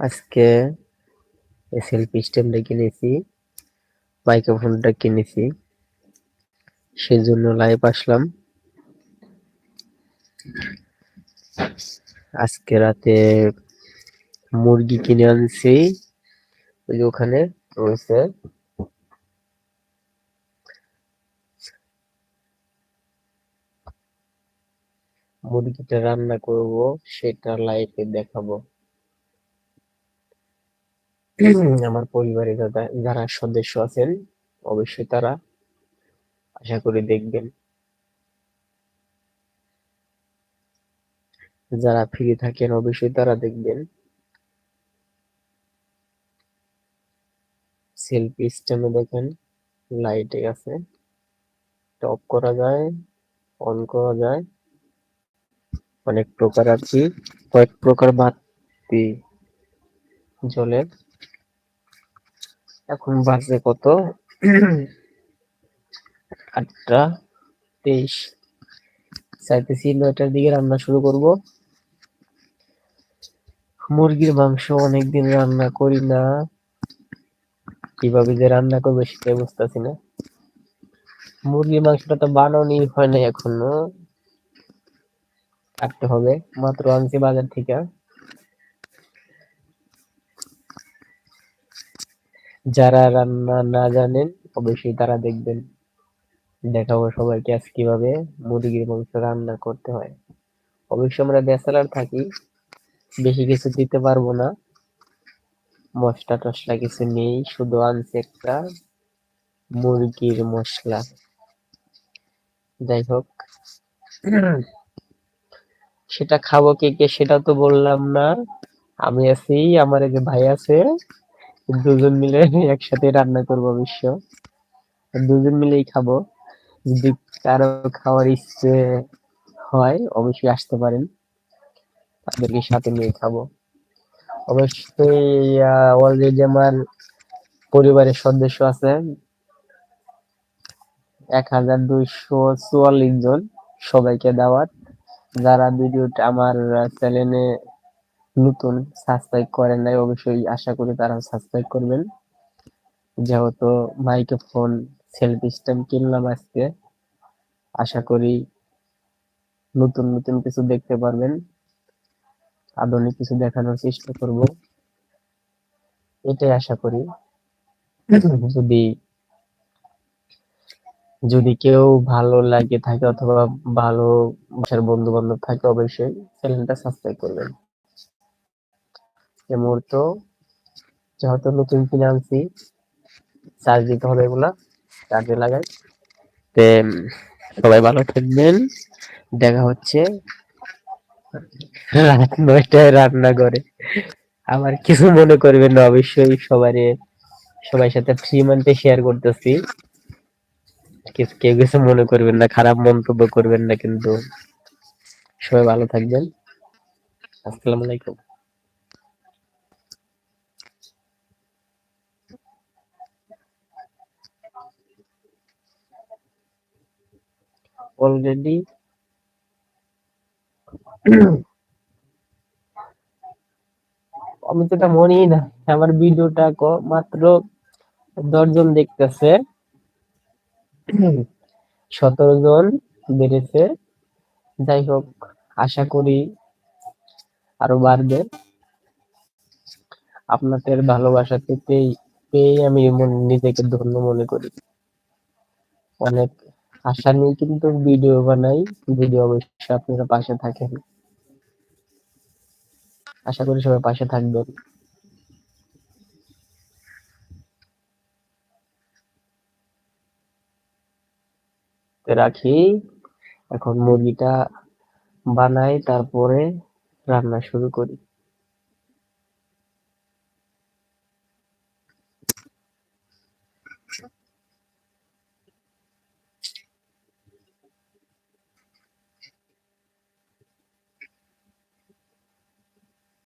আজকে সেলফি স্ট্যান্ডটা কিনেছি মাইক্রোফোনটা কিনেছি। সেই জন্য লাইভ আসলাম। আজকে রাতে মুরগি কিনে আনছি। ওই যে ওখানে রয়েছে। মুরগিটা রান্না করব, সেটা লাইভে দেখাবো। আমার পরিবারে যারা সদস্য আছেন, অবশ্যই তারা আশা করি দেখবেন। যারা ফ্রি থাকেন, অবশ্যই তারা দেখবেন। সেলফি স্ট্যান্ডে দেখেন, লাইটে আছে টপ করা যায়, অন করা যায়। অনেক প্রকার আর কি। কয়েক প্রকার বাতি জ্বলে। এখন বাজে কত? আটটা তেইশ। চাইতেছি নয়টার দিকে রান্না শুরু করব। মুরগির মাংস অনেকদিন রান্না করি না। কীভাবে যে রান্না করবে সেটাই বুঝতেছি না। মুরগির মাংসটা তো বানানোই হয় না এখনও। কাটতে হবে। মাত্র আনছি বাজার থেকে। যারা রান্না না জানেন, অবশ্যই তারা দেখবেন। দেখাবো সবাইকে আজ কীভাবে মুরগির মাংস রান্না করতে হয়। অবশ্যই আমরা ব্যাচেলার থাকি, বেশি কিছু দিতে পারব না। মশলা টসলা কিছু নেই, শুধু আনছি একটা মুরগির মশলা। যাই হোক। সেটা খাব কে কে সেটা তো বললাম না। আমি আছি, আমার যে ভাই আছে দুজন মিলে একসাথে রান্না করব অবশ্য দুজন মিলেই খাব। যদি কারও খাওয়ার ইচ্ছে হয়, অবশ্যই আসতে পারেন। তাদেরকে সাথে নিয়ে খাব। অবশ্যই অলরেডি আমার পরিবারের সদস্য আছে। এক হাজার দুইশো চুয়াল্লিশ জন সবাইকে দাওয়াত। যারা ভিডিওটা আমার চ্যানেলে নতুন সাবস্ক্রাইব করেন নাই, অবশ্যই আশা করি তারা সাবস্ক্রাইব করবেন। যেহেতু মাইক্রোফোন সেলফি স্ট্যান্ড কিনলাম আজকে, আশা করি নতুন নতুন কিছু দেখতে পারবেন। আধুনিক কিছু দেখানোর চেষ্টা করব। এটাই আশা করি। যদি যদি কেউ ভালো লাগে থাকে অথবা ভালো বন্ধু বান্ধব থাকে, অবশ্যই চ্যানেলটা সাবস্ক্রাইব করবেন। এ মুহূর্ত, যেহেতু নতুন কিনে আনছি চার্জ দিতে হবে এগুলা চার্জে লাগাই। তে সবাই ভালো থাকবেন। দেখা হচ্ছে রাত নয়টায় রান্না করে আবার কিছু মনে করবেন না, অবশ্যই সবারই সবার সাথে ফ্রি মানতে শেয়ার করতেছি। কেউ কিছু মনে করবেন না, খারাপ মন্তব্য করবেন না, কিন্তু সবাই ভালো থাকবেন। আসসালামু আলাইকুম। অলরেডি আমি তো এটা মনেই না, আমার ভিডিওটা মাত্র দশজন দেখতেছে। সতেরো জন বেড়েছে। যাই হোক, আশা করি আরও বাড়বে। আপনাদের ভালোবাসা পেতেই পেয়ে আমি নিজেকে ধন্য মনে করি। অনেক আশা নিয়ে কিন্তু ভিডিও বানাই। ভিডিও অবশ্যই আপনারা পাশে থাকেন। আশা করি সবাই পাশে থাকবেন। রাখি। এখন মুরগিটা বানাই, তারপরে রান্না শুরু করি।